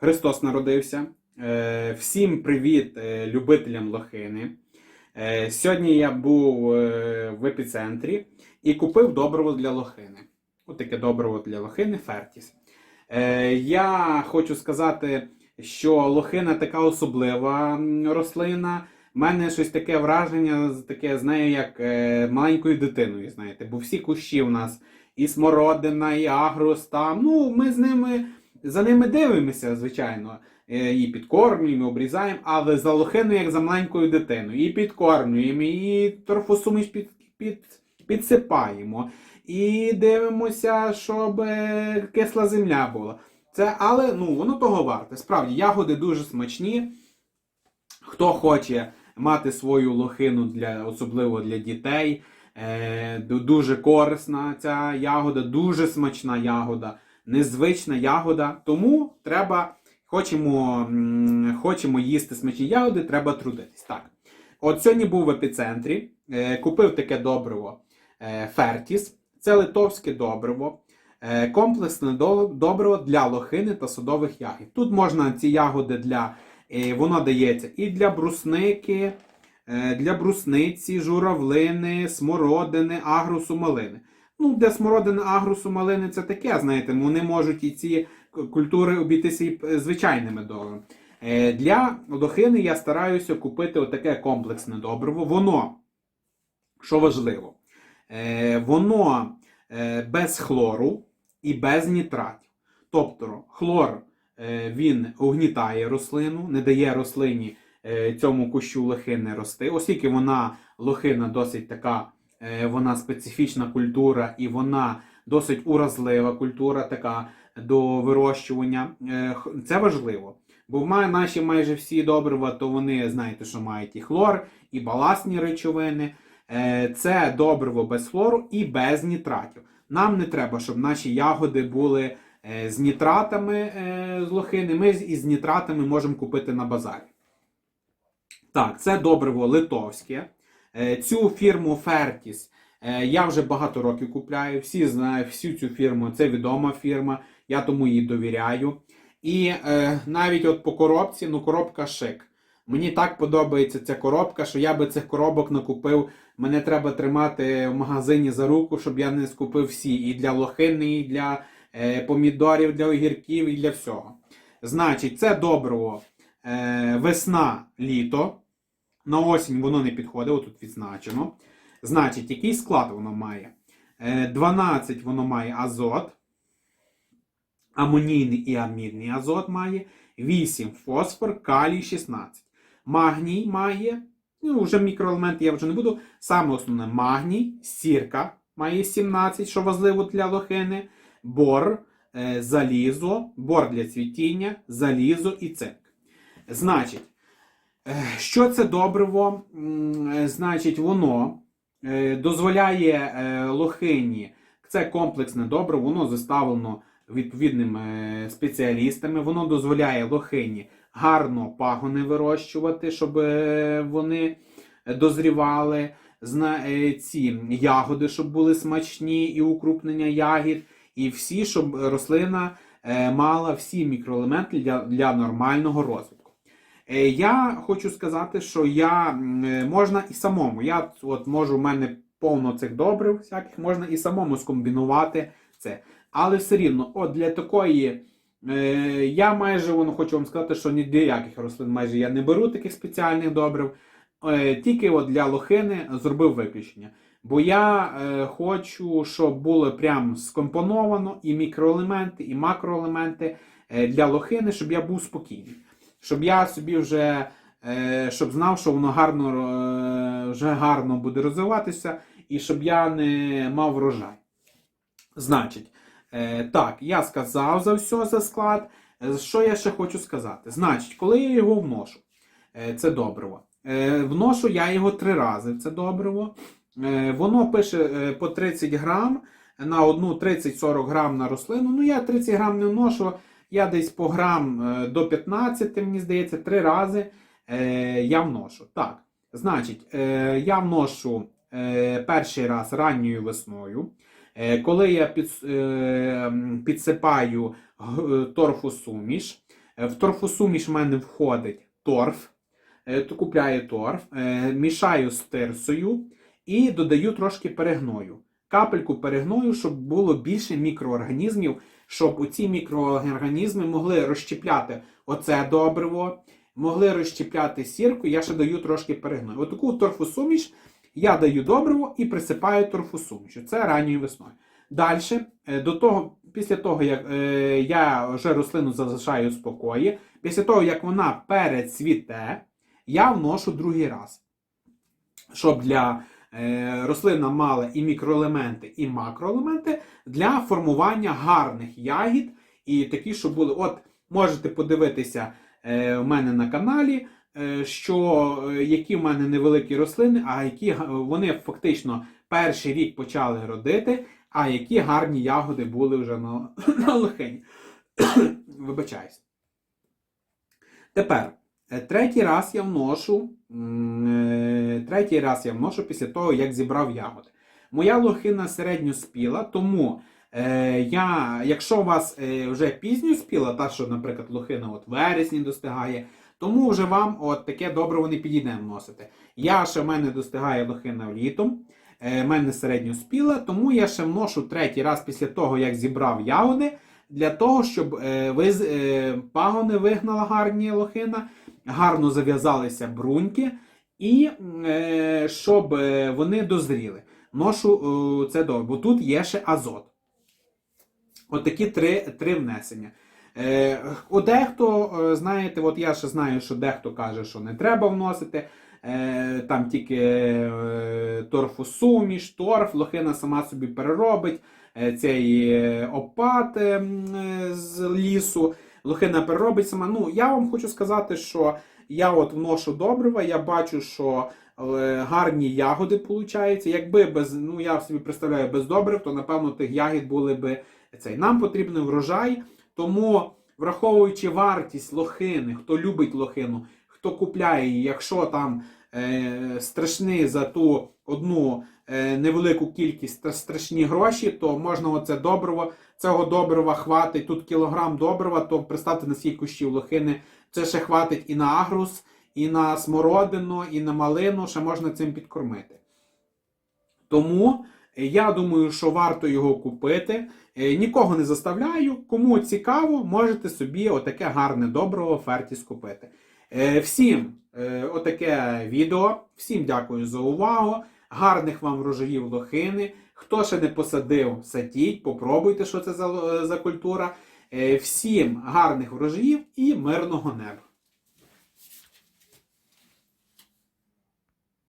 Христос народився. Е, Всім привіт е, любителям лохини. Е, Сьогодні я був в епіцентрі і купив добриво для лохини. Отаке добриво для лохини Фертіс. Я хочу сказати, що лохина така особлива рослина. У мене щось таке враження, таке, знаю, як е, маленькою дитиною, знаєте, бо всі кущі у нас і смородина, і агрос там. Ну, ми з ними за ними дивимося, звичайно. Е, Її підкормлюємо, обрізаємо, але за лохину, як за маленькою дитиною. І підкормлюємо, і торфосуміш під, під, підсипаємо. І дивимося, щоб е, кисла земля була. Це, але ну, воно того варте. Справді, ягоди дуже смачні. Хто хоче мати свою лохину для, особливо для дітей, е, дуже корисна ця ягода, дуже смачна ягода, незвична ягода. Тому треба, хочемо, хочемо їсти смачні ягоди, треба трудитись. Так. От сьогодні був в епіцентрі, е, купив таке добриво е, Фертіс. Це литовське добриво. Е, Комплексне добриво для лохини та садових ягід. Тут можна ці ягоди для Воно дається і для брусники, для брусниці, журавлини, смородини, агрусу, малини. Ну, для смородини, агрусу, малини це таке, знаєте, вони можуть і ці культури обійтися і е, звичайними добривами. Е, Для лохини я стараюся купити отаке комплексне добриво. Воно, що важливо, е, воно без хлору і без нітратів. Тобто хлор він угнітає рослину, не дає рослині цьому кущу лохини рости, оскільки вона лохина досить така, вона специфічна культура і вона досить уразлива культура така до вирощування. Е, Це важливо. Бо наші майже всі добрива, то вони знаєте, що мають і хлор, і баласні речовини. Е, Це добриво без хлору і без нітратів. Нам не треба, щоб наші ягоди були е, з нітратами е, з лохини. Ми із нітратами можемо купити на базарі. Так, це добриво литовське. Е, Цю фірму Fertis е, я вже багато років купляю. Всі знають всю цю фірму. Це відома фірма, я тому їй довіряю. І е, навіть от по коробці, ну коробка шик. Мені так подобається ця коробка, що я би цих коробок накупив. Мене треба тримати в магазині за руку, щоб я не скупив всі. І для лохини, і для е, помідорів, для огірків, і для всього. Значить, це добриво е, весна, літо. На осінь воно не підходить, отут відзначено. Значить, який склад воно має? Е, 12 воно має азот, амонійний і амідний азот має, 8 фосфор, калій 16. Магній має, ну вже мікроелементи я вже не буду. Саме основне магній, сірка має 17, що важливо для лохини, бор, е, залізо, бор для цвітіння, залізо і цинк. Значить, е, що це добриво? Е, Значить, воно е, дозволяє е, лохині, це комплексне добриво, воно заставлено відповідними спеціалістами. Воно дозволяє лохині гарно пагони вирощувати, щоб е, вони дозрівали. Е, ці ягоди, щоб були смачні, і укрупнення ягід, і всі, щоб рослина е, мала всі мікроелементи для, для нормального розвитку. Е, Я хочу сказати, що я е, можна і самому. Я от можу, в мене повно цих добрив, всяких можна і самому скомбінувати це. Але все рівно, от для такої. Е, я майже воно хочу вам сказати, що ні для яких рослин майже я не беру таких спеціальних добрив. Тільки от для лохини зробив виключення. Бо я хочу, щоб було прям скомпоновано і мікроелементи, і макроелементи для лохини, щоб я був спокійний. Щоб я собі вже е, щоб знав, що воно гарно, е, вже гарно буде розвиватися, і щоб я не мав врожай. Значить, е, так, я сказав за все за склад. Що я ще хочу сказати? Значить, коли я його вношу, це добриво. Вношу я його три рази, це добриво. Воно пише по 30 грам на одну 30-40 грам на рослину. Ну, я 30 грам не вношу, я десь по грам е, до 15, мені здається, три рази е, я вношу. Так, значить, е, я вношу перший раз ранньою весною. Коли я під, підсипаю торфосуміш, В торфосуміш в мене входить торф, то купляю торф, мішаю з тирсою і додаю трошки перегною. Капельку перегною, щоб було більше мікроорганізмів, щоб оці мікроорганізми могли розщепляти оце добриво, могли розщепляти сірку, я ще даю трошки перегною. Отаку торфосуміш я даю добриво і присипаю торфосуміш. Це ранньою весною. Далі, до того, після того, як е, я вже рослину залишаю в спокої, після того, як вона перецвіте, я вношу другий раз. Щоб для е, рослина мала і мікроелементи, і макроелементи для формування гарних ягід, і такі, щоб були. От, можете подивитися е, у мене на каналі, е, що е, які в мене невеликі рослини, а які вони фактично перший рік почали родити, а які гарні ягоди були вже на, на лохині. Вибачаюсь. Тепер, е, третій раз я вношу, е, третій раз я вношу після того, як зібрав ягоди. Моя лохина середньо спіла, тому е, я, якщо у вас е, вже пізньо спіла, та що, наприклад, лохина от вересні достигає, тому вже вам от таке добриво не підійде вносити. Я ще в мене достигає лохина літом, е, в мене середньо спіла, тому я ще вношу третій раз після того, як зібрав ягоди, для того, щоб е, ви е, пагони вигнала гарні лохина, гарно зав'язалися бруньки, і е, щоб е, вони дозріли. Ношу е, це добре, бо тут є ще азот. Отакі три, три внесення. Е, у дехто, знаєте, от я ще знаю, що дехто каже, що не треба вносити. Е, там тільки е, торфосуміш, торф, лохина сама собі переробить е, цей опад е, е, з лісу. Лохина переробить сама. Ну, я вам хочу сказати, що я от вношу добрива, я бачу, що гарні ягоди виходять. Якби без, ну я собі представляю без добрив, то напевно тих ягід були би цей. Нам потрібен врожай, тому враховуючи вартість лохини, хто любить лохину, хто купляє її, якщо там е, страшний за ту одну невелику кількість та страшні гроші, то можна оце добриво, цього добрива хватить, тут кілограм добрива, то представте на скільки кущів лохини, це ще хватить і на агрус, і на смородину, і на малину, ще можна цим підкормити. Тому е, я думаю, що варто його купити. Е, Нікого не заставляю. Кому цікаво, можете собі отаке гарне добриво Фертіс купити. Е, Всім е, отаке відео. Всім дякую за увагу. Гарних вам врожаїв лохини. Хто ще не посадив, садіть, попробуйте, що це за, за культура. Е, Всім гарних врожаїв і мирного неба.